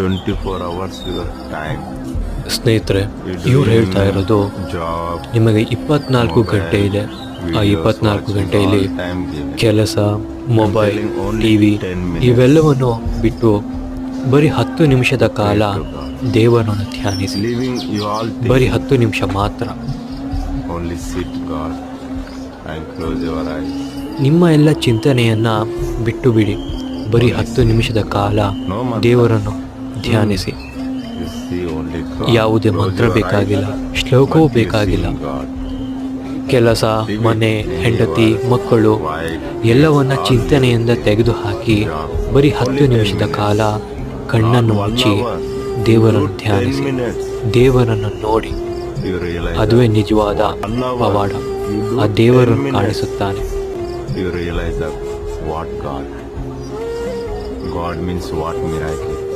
24 hours hours time ಸ್ನೇಹಿತರೆ ಇವ್ರು ಹೇಳ್ತಾ ಇರೋದು ನಿಮಗೆ ಇಪ್ಪತ್ನಾಲ್ಕು ಗಂಟೆ ಇದೆ. ಆ ಇಪ್ಪತ್ನಾಲ್ಕು ಗಂಟೆಯಲ್ಲಿ ಕೆಲಸ ಮೊಬೈಲ್ ಟಿ ವಿ ಇವೆಲ್ಲವನ್ನು ಬಿಟ್ಟು ಬರೀ ಹತ್ತು ನಿಮಿಷದ ಕಾಲ ದೇವರನ್ನು ಧ್ಯಾನಿಸಿ. ಬರೀ ಹತ್ತು ನಿಮಿಷ ಮಾತ್ರ. ನಿಮ್ಮ ಎಲ್ಲ ಚಿಂತನೆಯನ್ನು ಬಿಟ್ಟು ಬಿಡಿ. ಬರೀ ಹತ್ತು ನಿಮಿಷದ ಕಾಲ ದೇವರನ್ನು ಧ್ಯಾನಿಸಿ. ಯಾವುದೇ ಮಂತ್ರ ಬೇಕಾಗಿಲ್ಲ, ಶ್ಲೋಕವೂ ಬೇಕಾಗಿಲ್ಲ. ಕೆಲಸ, ಮನೆ, ಹೆಂಡತಿ, ಮಕ್ಕಳು, ಎಲ್ಲವನ್ನ ಚಿಂತನೆಯಿಂದ ತೆಗೆದುಹಾಕಿ, ಬರೀ ಹತ್ತು ನಿಮಿಷದ ಕಾಲ ಕಣ್ಣನ್ನು ಮುಚ್ಚಿ, ದೇವರನ್ನು ಧ್ಯಾನಿಸಿ, ದೇವರನ್ನು ನೋಡಿ ಅದುವೇ ನಿಜವಾದ ಪವಾಡ ಆ ದೇವರನ್ನು ಕಾಣಿಸುತ್ತಾನೆ you realize ವಾಟ್ miracle.